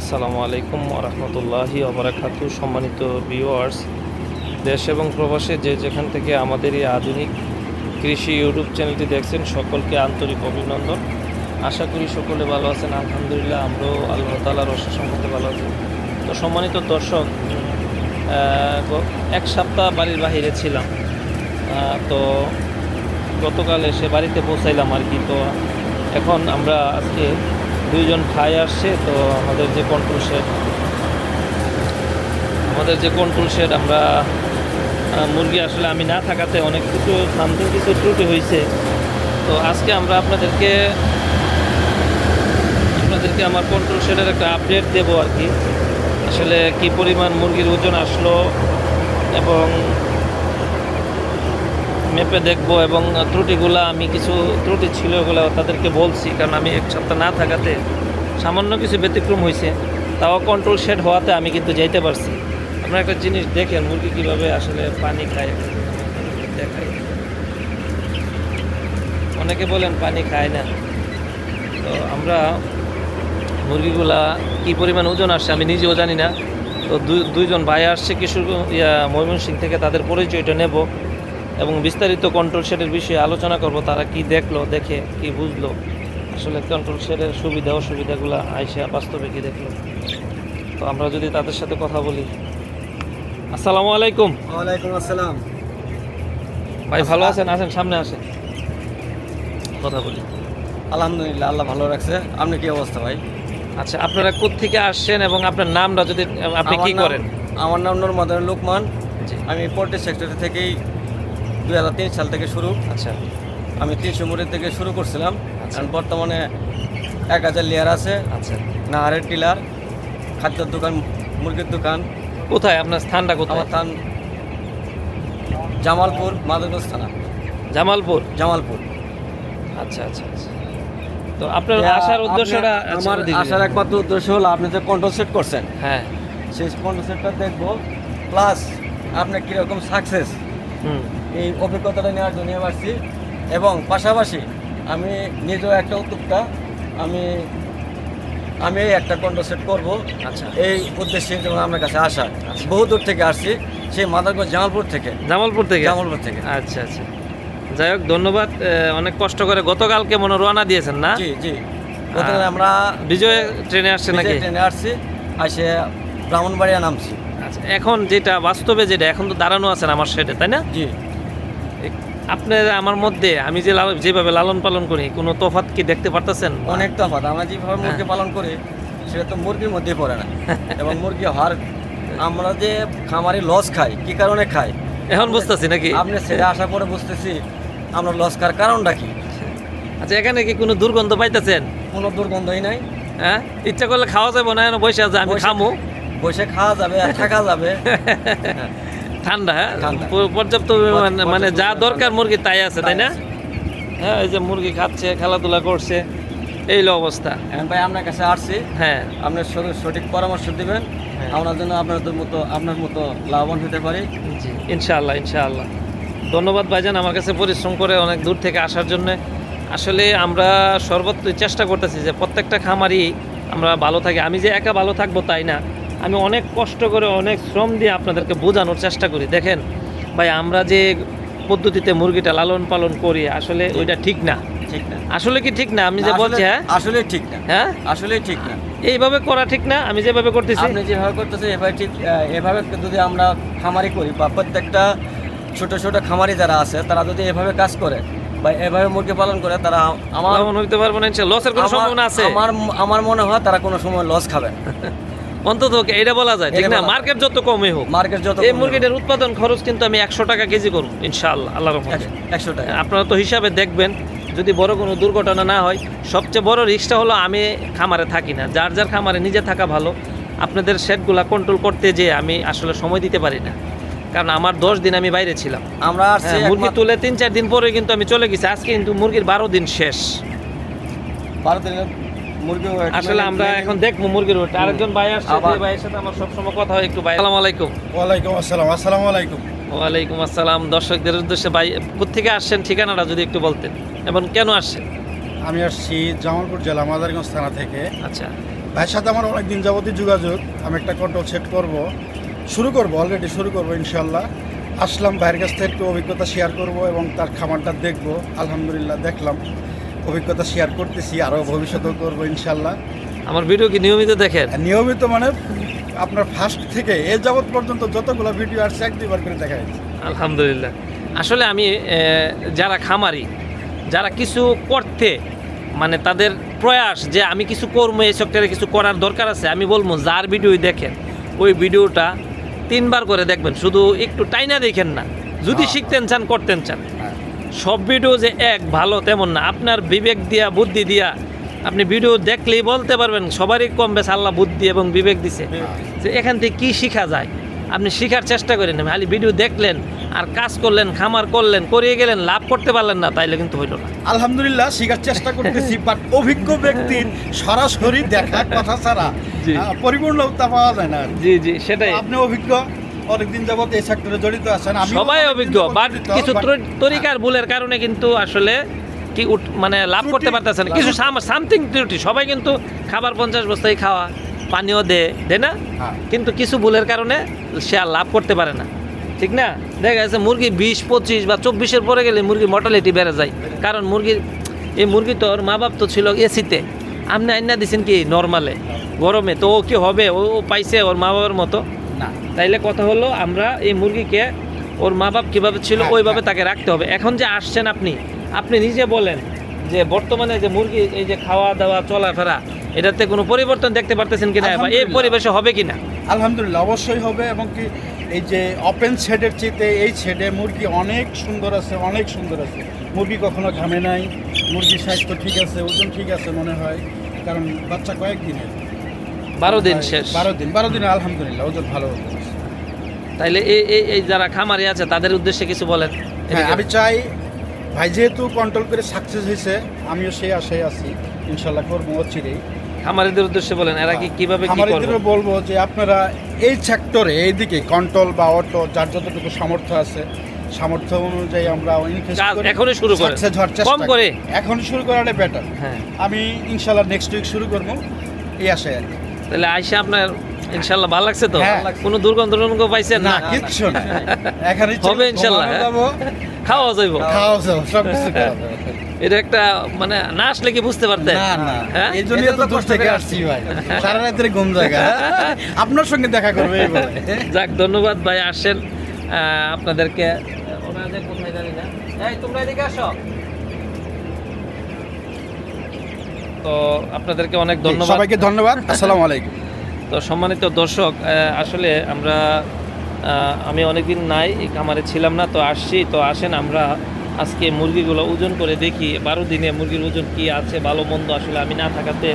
আসসালামু আলাইকুম রহমতুল্লাহি অবরাকাতু সম্মানিত ভিউয়ার্স দেশ এবং প্রবাসে যে যেখান থেকে আমাদের এই আধুনিক কৃষি ইউটিউব চ্যানেলটি দেখছেন, সকলকে আন্তরিক অভিনন্দন। আশা করি সকলে ভালো আছেন। আলহামদুলিল্লাহ, আমরাও আল্লাহ তালার অশেষ সম্পর্কে ভালো আছি। তো সম্মানিত দর্শক এক সপ্তাহ বাড়ির বাহিরে ছিলাম। তো গতকাল এসে বাড়িতে পৌঁছাইলাম আর কি। তো এখন আমরা আজকে দুইজন ভাই আসছে, তো আমাদের যে কন্ট্রোল শেড আমাদের যে কন্ট্রোল শেড আমরা মুরগি আসলে আমি না থাকাতে অনেক কিছু সামথিং কিছু ত্রুটি হয়েছে তো আজকে আমরা আপনাদেরকে আপনাদেরকে আমার কন্ট্রোল শেডের একটা আপডেট দেবো আর কি। আসলে কি পরিমাণ মুরগির ওজন আসলো এবং মেপে দেখব এবং ত্রুটিগুলো আমি কিছু ত্রুটি ছিল ওগুলো তাদেরকে বলছি, কারণ আমি এক সপ্তাহ না থাকাতে সামান্য কিছু ব্যতিক্রম হয়েছে, তাও কন্ট্রোল শেড হওয়াতে আমি কিন্তু যাইতে পারছি। আপনারা একটা জিনিস দেখেন, মুরগি কীভাবে আসলে পানি খায়, দেখাই। অনেকে বলেন পানি খায় না। তো আমরা মুরগিগুলা কি পরিমাণ ওজন আসছে আমি নিজেও জানি না। তো দুই, দুইজন ভাই আসছে কিশোর, ইয়া ময়মনসিং থেকে, তাদের পরিচয়টা নেব। এবং বিস্তারিত কন্ট্রোল শেডের বিষয়ে আলোচনা করব তারা কি দেখল দেখে কি বুঝলো আসলে কন্ট্রোল শেডের সুবিধা অসুবিধাগুলো আইসে বাস্তবে কি দেখল। তো আমরা যদি তাদের সাথে কথা বলি। আসসালামু আলাইকুম। ওয়ালাইকুম আসসালাম। ভাই ভালো আছেন? আসেন সামনে আসেন। কথা বলি। আলহামদুলিল্লাহ আল্লাহ ভালো রাখছে। আপনি কি অবস্থা ভাই? আচ্ছা আপনারা কোত্থেকে আসছেন এবং আপনার নামটা যদি আপনি কি করেন? আমার নাম নূর মাদার লোকমান আমি পোল্ট্রি সেক্টর থেকেই দুই হাজার তিন সাল থেকে শুরু। আচ্ছা। আমি তিনশো মুড়ি থেকে শুরু করছিলাম। আচ্ছা। বর্তমানে এক হাজার লেয়ার আছে। আচ্ছা। নাহারের টিলার খাদ্যের দোকান মুরগির দোকান। কোথায়? আপনার স্থানটা কোথায়? আমার থান জামালপুর মাদারগঞ্জ থানা। জামালপুর? জামালপুর। আচ্ছা আচ্ছা আচ্ছা। তো আপনার আসার উদ্দেশ্যটা আচ্ছা, আমার আসার একমাত্র উদ্দেশ্য হলো আপনি যে কন্ট্রোল সেট করছেন। হ্যাঁ। সেই কন্ট্রোল সেটটা দেখব। প্লাস আপনি কীরকম সাকসেস এই অভিজ্ঞতাটা নেওয়ার জন্য আসছি। এবং পাশাপাশি আমি নিজেও একটা উদ্যোক্তা আমি আমি একটা কন্ট্রোল সেট করব। আচ্ছা। এই উদ্দেশ্যে যেমন আপনার কাছে আসা আচ্ছা। বহু দূর থেকে আসছি সেই মাদারগঞ্জ জামালপুর থেকে। জামালপুর থেকে? জামালপুর থেকে। আচ্ছা আচ্ছা। যাই হোক ধন্যবাদ অনেক কষ্ট করে গতকালকে মনে রওনা দিয়েছেন না? জি জি। আমরা বিজয় ট্রেনে আসছে নাকি? ট্রেনে আসছি আসে ব্রাহ্মণবাড়িয়া নামছি। আচ্ছা এখন যেটা বাস্তবে যেটা এখন তো দাঁড়ানো আছেন আমার সেটে তাই না? জি। আপনার আমার মধ্যে আমি যে যেভাবে লালন পালন করি কোনো তফাৎ কি দেখতে পারতেছেন? অনেক তফাৎ। আমরা যেভাবে মুরগি হ্যাঁ। পালন করি সেটা তো মুরগির মধ্যে পড়ে না। এবং মুরগি হওয়ার আমরা যে খামারে লস খাই কি কারণে খাই? এখন বুঝতেছি নাকি? আপনি সেটা আসার পরে বুঝতেছি আমরা লস খাওয়ার কারণটা কি। আচ্ছা এখানে কি কোনো দুর্গন্ধ পাইতেছেন? কোনো দুর্গন্ধই নাই। হ্যাঁ? ইচ্ছা করলে খাওয়া যাবে না বসে আছে আমি খামু। বসে খাওয়া যাবে থাকা যাবে। ঠান্ডা হ্যাঁ? পর্যাপ্ত মানে যা দরকার মুরগি তাই আছে তাই না? হ্যাঁ এই যে মুরগি খাচ্ছে খেলাধুলা করছে এই অবস্থা। এখন ভাই আপনার কাছে আসছি। হ্যাঁ। আপনি সঠিক- সঠিক পরামর্শ দিবেন। হ্যাঁ। আমরা যেন আপনাদের মতো আপনার মতো লাভবান হতে পারি। জি ইনশাআল্লাহ ইনশাআল্লাহ। ধন্যবাদ ভাইজান আমার কাছে পরিশ্রম করে অনেক দূর থেকে আসার জন্য। আসলে আমরা সর্বত্র চেষ্টা করতেছি যে প্রত্যেকটা খামারই আমরা ভালো থাকি। আমি যে একা ভালো থাকব তাই না? আমি অনেক কষ্ট করে অনেক শ্রম দিয়ে আপনাদেরকে বোঝানোর চেষ্টা করি। দেখেন ভাই আমরা যে পদ্ধতিতে মুরগিটা লালন পালন করি আসলে ওইটা ঠিক না। ঠিক না। আসলে কি ঠিক না? আমি যে বলছি হ্যাঁ? আসলে ঠিক না। হ্যাঁ? আসলে ঠিক না। এইভাবে করা ঠিক না? আমি যেভাবে করতেছি। আপনি যেভাবে করতেছেন এভাবে ঠিক এভাবে যদি আমরা খামারি করি বা প্রত্যেকটা ছোট ছোট খামারি যারা আছে তারা যদি এভাবে কাজ করে বা এভাবে মুরগি পালন করে তারা আমার লাভবান হইতে পারব না লসের কোনো সম্ভাবনা আছে। আমার আমার মনে হয় তারা কোনো সময় লস খাবে না। অন্তত এটা বলা যায় ঠিক না? মার্কেট যত কমই হোক মার্কেট যত এই মুরগিটার উৎপাদন খরচ কিন্তু আমি একশো টাকা কেজি করব ইনশাআল্লাহ আল্লাহ রহমতে। একশো টাকা। আপনারা তো হিসাবে দেখবেন যদি বড় কোনো দুর্ঘটনা না হয় সবচেয়ে বড় রিস্কটা হলো আমি খামারে থাকি না। যার যার খামারে নিজে থাকা ভালো আপনাদের শেডগুলা কন্ট্রোল করতে যে আমি আসলে সময় দিতে পারি না। কারণ আমার দশ দিন আমি বাইরে ছিলাম। আমরা হ্যাঁ, মুরগি তুলে তিন চার দিন পরে কিন্তু আমি চলে গেছি। আজকে কিন্তু মুরগির বারো দিন শেষ। মুরগি weight আসলে মানে- আমরা এখন দেখব মুরগির ওটা। আরেকজন ভাই আসছে ভাইয়ের সাথে আমার সবসময় কথা হয় একটু ভাই। আসসালামু আলাইকুম। ওয়ালাইকুম আসসালাম আসসালামু আলাইকুম। ওয়ালাইকুম আসসালাম। দর্শকদের উদ্দেশ্যে ভাই কোথেকে আসছেন? ঠিকানাটা যদি একটু বলতেন। এবং কেন আসছেন? আমি আসছি জামালপুর জেলা মাদারগঞ্জ থানা থেকে। আচ্ছা। ভাইয়ের সাথে আমার অনেক দিন যাবতীয় যোগাযোগ। আমি একটা কন্ট্রোল সেট করব। শুরু করব অলরেডি শুরু করব ইনশাল্লাহ আসলাম ভাইয়ের কাছ থেকে একটু অভিজ্ঞতা শেয়ার করব এবং তার খামারটা দেখব। আলহামদুলিল্লাহ দেখলাম। অভিজ্ঞতা শেয়ার করতেছি আরও ভবিষ্যতেও করব ইনশাল্লাহ। আমার ভিডিও কি নিয়মিত দেখেন? নিয়মিত মানে আপনার ফার্স্ট থেকে এ যাবৎ পর্যন্ত যতগুলো ভিডিও আসছে এক দুইবার করে দেখা যাচ্ছে। আলহামদুলিল্লাহ। আসলে আমি যারা খামারি যারা কিছু করতে মানে তাদের প্রয়াস যে আমি কিছু করব এই সেক্টরে কিছু করার দরকার আছে আমি বলব যার ভিডিও দেখেন ওই ভিডিওটা তিনবার করে দেখবেন। শুধু একটু টাইনা দেখেন না। যদি হ্যাঁ। শিখতেন চান করতেন চান। সব ভিডিও যে এক ভালো তেমন না। আপনার বিবেক দিয়া বুদ্ধি দিয়া আপনি ভিডিও দেখলেই বলতে পারবেন সবারই কম বেশ আল্লাহ বুদ্ধি এবং বিবেক দিছে। যে এখান থেকে কি শেখা যায়? আপনি শেখার চেষ্টা করেন খালি ভিডিও দেখলেন আর কাজ করলেন খামার করলেন করিয়ে গেলেন লাভ করতে পারলেন না তাইলে কিন্তু হইল না। আলহামদুলিল্লাহ শেখার চেষ্টা করতেছি বাট অভিজ্ঞ ব্যক্তির সরাসরি দেখা কথা ছাড়া পরিপূর্ণতা পাওয়া যায় না জি জি সেটাই। আপনি অভিজ্ঞ? অনেকদিন যাবত এই সেক্টরে জড়িত আছেন। সবাই অভিজ্ঞ। বাট কিছু ত্র- তরিকার ভুলের কারণে কিন্তু আসলে কি উঠ- মানে লাভ করতে ত্রুটি, পারতেছে না। লাভ- কিছু সামথিং ত্রুটি। সবাই কিন্তু খাবার পঞ্চাশ বস্তায় খাওয়া পানিও দে দে না? হ্যাঁ। কিন্তু কিছু ভুলের কারণে সে আর লাভ করতে পারে না। ঠিক না? দেখা যাচ্ছে মুরগি বিশ পঁচিশ বা চব্বিশের পরে গেলে মুরগির মর্টালিটি বেড়ে যায়। কারণ মুরগির এই মুরগি তো ওর মা বাপ তো ছিল এসিতে। আপনি আইনা দিছেন কি নর্মালে গরমে। তো ও কি হবে? ও পাইছে ওর মা বাবার মতো? তাইলে কথা হলো আমরা এই মুরগিকে ওর মা বাপ কীভাবে ছিল হ্যাঁ, ওইভাবে হ্যাঁ। তাকে রাখতে হবে। এখন যে আসছেন আপনি আপনি নিজে বলেন যে বর্তমানে যে মুরগি এই যে খাওয়া দাওয়া চলাফেরা এটাতে কোনো পরিবর্তন দেখতে পারতেছেন কিনা বা এই পরিবেশে হবে কিনা? আলহামদুলিল্লাহ অবশ্যই হবে এবং কি এই যে ওপেন শেডের চেতে এই শেডে মুরগি অনেক সুন্দর আছে অনেক সুন্দর আছে। মুরগি কখনো ঘামে নাই মুরগির স্বাস্থ্য ঠিক আছে ওজন ঠিক আছে মনে হয় কারণ বাচ্চা কয়েকদিনের। বারো দিন শেষ। বারো দিন বারো দিন আলহামদুলিল্লাহ ওজন ভালো তাইলে এই এই এই যারা খামারি আছে তাদের উদ্দেশ্যে কিছু বলেন। হ্যাঁ আমি চাই ভাই যেহেতু কন্ট্রোল করে সাকসেস হয়েছে আমিও সেই আশায় আছি ইনশাল্লাহ করব অচিরেই। খামারিদের উদ্দেশ্যে বলেন এরা কি কীভাবে কি করবে? আমাদেরও বলব যে আপনারা এই সেক্টরে এইদিকে কন্ট্রোল বা অটো যার যতটুকু সামর্থ্য আছে সামর্থ্য অনুযায়ী আমরা এখনই শুরু করে কম করে। এখন শুরু করাটা বেটার হ্যাঁ। আমি ইনশাল্লাহ নেক্সট উইক শুরু করব এই আশায় আর কি। তাহলে আইসা আপনার ইনশাল্লাহ ভালো লাগছে তো? হ্যাঁ। কোনো দুর্গন্ধ টুর্গন্ধ পাইছেন? না না কিচ্ছু না এখানে হবে ইনশাল্লাহ, হ্যাঁ। খাওয়া যাইব। খাওয়া যাও সব কিছু এটা একটা মানে না আসলে কি বুঝতে পারতেন? না না। হ্যাঁ? এই জন্যই তো দূর থেকে আসছি ভাই। সারা রাতের ঘুম জায়গা আপনার সঙ্গে দেখা করবে এই বলে। যাক ধন্যবাদ ভাই আসেন। আহ, আপনাদেরকে ওনাদের কোথায় জানি না। এই তোমরা এদিকে আসো। তো আপনাদেরকে অনেক ধন্যবাদ। সবাইকে ধন্যবাদ। আসসালামু আলাইকুম। তো সম্মানিত দর্শক আসলে আমরা আমি অনেকদিন নাই, এই খামারে ছিলাম না, তো আসছি, তো আসেন আমরা আজকে মুরগিগুলো ওজন করে দেখি, বারো দিনে মুরগির ওজন কি আছে, ভালো, মন্দ, আসলে আমি না থাকাতে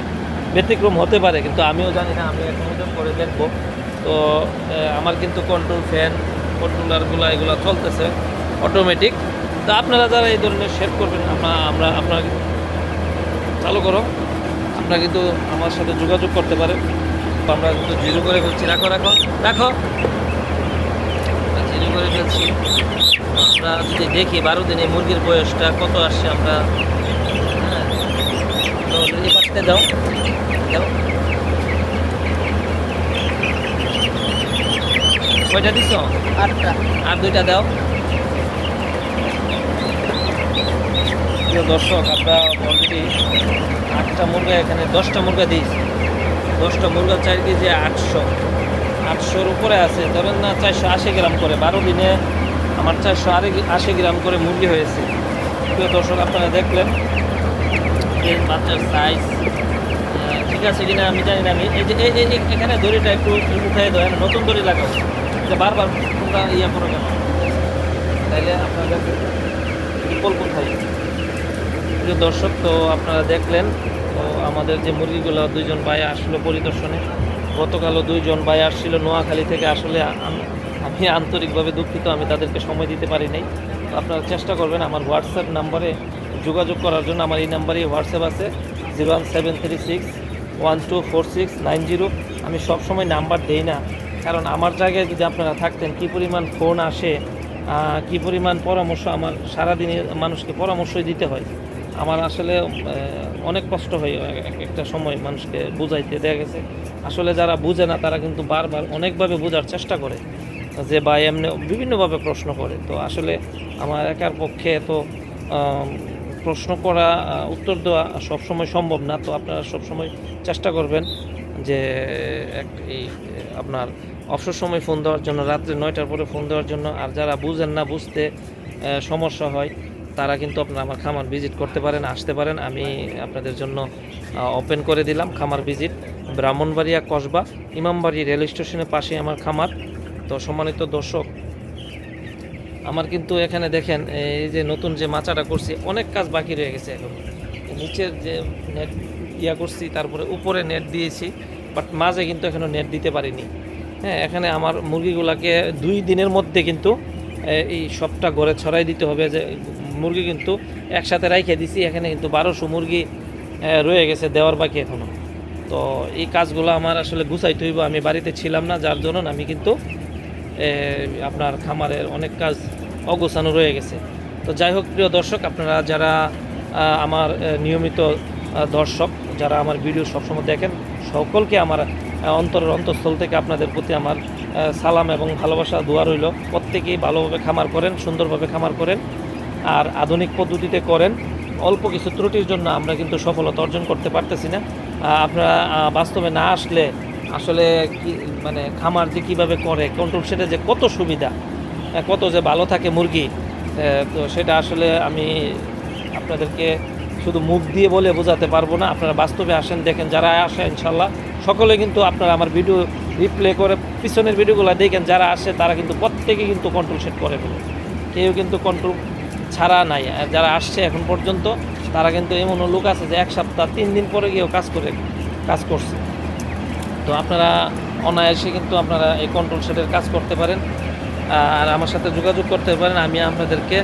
ব্যতিক্রম হতে পারে, কিন্তু আমিও জানি না, আমি এখন ওজন করে দেখব। তো আমার কিন্তু কন্ট্রোল ফ্যান কন্ট্রোলারগুলো এগুলো চলতেছে অটোমেটিক তা আপনারা যারা এই ধরনের সেট করবেন, আমরা আমরা, আপনার চালু করো। আপনারা কিন্তু আমার সাথে যোগাযোগ করতে পারেন। আমরা কিন্তু জিরো করে ফেলছি। রাখো রাখো রাখো। জিরো করে ফেলছি। আমরা যদি দেখি বারো দিনে মুরগির বয়সটা কত আসছে আমরা? হ্যাঁ। তো পাশে দাও। দাও। কয়টা দিছ? আটটা। আর দুইটা দাও। প্রিয় দর্শক আমরা অলরেডি আটটা মুরগা এখানে দশটা মুরগা দিয়েছি। দশটা মুরগা চার কেজি আটশো। আটশোর উপরে আছে, ধরেন না চারশো আশি গ্রাম করে। বারো দিনে আমার চারশো আশি গ্রাম করে মুরগি হয়েছে। প্রিয় দর্শক, আপনারা দেখলেন এই বাচ্চার সাইজ ঠিক আছে কিনা আমি জানি না আমি। এই যে, এই- এখানে দড়িটা একটু উঠাই দেয় নতুন দড়ি লাগাও। যে বারবার তোমরা ইয়ে করো কেন? তাইলে আপনাদের বিকল্প থাকে প্রিয় দর্শক, তো আপনারা দেখলেন, তো আমাদের যে মুরগিগুলো দুইজন ভাই আসলো পরিদর্শনে, গতকালও দুইজন ভাই আসছিল নোয়াখালী থেকে আসলে আমি আন্তরিকভাবে দুঃখিত, আমি তাদেরকে সময় দিতে পারি নাই। তো আপনারা চেষ্টা করবেন আমার হোয়াটসঅ্যাপ নাম্বারে যোগাযোগ করার জন্য, আমার এই নাম্বারেই হোয়াটসঅ্যাপ আছে, zero one seven three six, one two four six, nine zero. আমি সবসময় নাম্বার দেই না, কারণ আমার জায়গায় যদি আপনারা থাকতেন, কী পরিমাণ ফোন আসে কী পরিমাণ পরামর্শ, আমার সারাদিনে মানুষকে পরামর্শই দিতে হয়। আমার আসলে অনেক কষ্ট হয় এক- এক- একটা সময় মানুষকে বুঝাইতে দেখা গেছে। আসলে যারা বুঝে না, তারা কিন্তু বারবার অনেকভাবে বোঝার চেষ্টা করে। যে বা এমনি বিভিন্নভাবে প্রশ্ন করে। তো আসলে আমার একার পক্ষে তো প্রশ্ন করা উত্তর দেওয়া সবসময় সম্ভব না। তো আপনারা সবসময় চেষ্টা করবেন যে, এক, এই, আপনার অবসর সময় ফোন দেওয়ার জন্য, রাত্রে নয়টার পরে ফোন দেওয়ার জন্য। আর যারা বুঝেন না, বুঝতে সমস্যা হয় তারা কিন্তু আপনারা আমার খামার ভিজিট করতে পারেন, আসতে পারেন। আমি আপনাদের জন্য ওপেন করে দিলাম খামার ভিজিট ব্রাহ্মণবাড়িয়া কসবা, ইমামবাড়ি রেল স্টেশনের পাশে আমার খামার। তো সম্মানিত দর্শক, আমার কিন্তু এখানে দেখেন, এই যে নতুন যে মাচাটা করছি, অনেক কাজ বাকি রয়ে গেছে এখন। নিচের যে নেট ইয়া করছি, তারপরে উপরে নেট দিয়েছি বাট মাঝে কিন্তু এখনও নেট দিতে পারিনি। হ্যাঁ এখানে আমার মুরগিগুলাকে দুই দিনের মধ্যে কিন্তু এই সবটা ঘরে ছড়াই দিতে হবে যে মুরগি কিন্তু একসাথে রাইখে দিছি, এখানে কিন্তু বারোশো মুরগি রয়ে গেছে দেওয়ার বাকি এখনও তো এই কাজগুলো আমার আসলে গুছাইতে হইব, আমি বাড়িতে ছিলাম না, যার জন্য আমি কিন্তু আপনার খামারের অনেক কাজ অগোছানো রয়ে গেছে। তো যাই হোক, প্রিয় দর্শক, আপনারা যারা আমার নিয়মিত দর্শক, যারা আমার ভিডিও সবসময় দেখেন, সকলকে আমার অন্তরের অন্তঃস্থল থেকে আপনাদের প্রতি আমার সালাম এবং ভালোবাসা, দোয়া রইল। প্রত্যেকেই ভালোভাবে খামার করেন, সুন্দরভাবে খামার করেন আর আধুনিক পদ্ধতিতে করেন। অল্প কিছু ত্রুটির জন্য আমরা কিন্তু সফলতা অর্জন করতে পারতেছি না। আপনারা বাস্তবে না আসলে আসলে কি মানে খামার যে কীভাবে করে কন্ট্রোল সেটা যে কত সুবিধা কত যে ভালো থাকে মুরগি তো সেটা আসলে আমি আপনাদেরকে শুধু মুখ দিয়ে বলে বোঝাতে পারব না। আপনারা বাস্তবে আসেন, দেখেন, যারা আসে ইনশাল্লাহ। সকলে কিন্তু আপনারা আমার ভিডিও রিপ্লে করে পিছনের ভিডিওগুলো দেখেন, যারা আসে তারা কিন্তু প্রত্যেকে কিন্তু কন্ট্রোল সেট করে ফেলে। কেউ কিন্তু কন্ট্রোল ছাড়া নাই। আর যারা আসছে এখন পর্যন্ত, তারা কিন্তু এমনও লোক আছে যে এক সপ্তাহ, তিন দিন পরে গিয়েও কাজ করে, কাজ করছে। তো আপনারা অনায়াসে কিন্তু আপনারা এই কন্ট্রোল সেটের কাজ করতে পারেন। আর আমার সাথে যোগাযোগ করতে পারেন। আমি আপনাদেরকে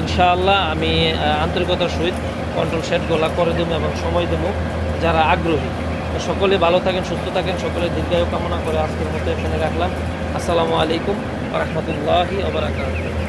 ইনশাআল্লাহ আমি আন্তরিকতার সহিত কন্ট্রোল সেটগুলো করে দেবো এবং সময় দেবো যারা আগ্রহী। সকলে ভালো থাকেন, সুস্থ থাকেন, সকলে দীর্ঘায়ু কামনা করে আজকের মতো এখানে রাখলাম। আসসালামু আলাইকুম রহমতুল্লাহি ওবরাকাতুহ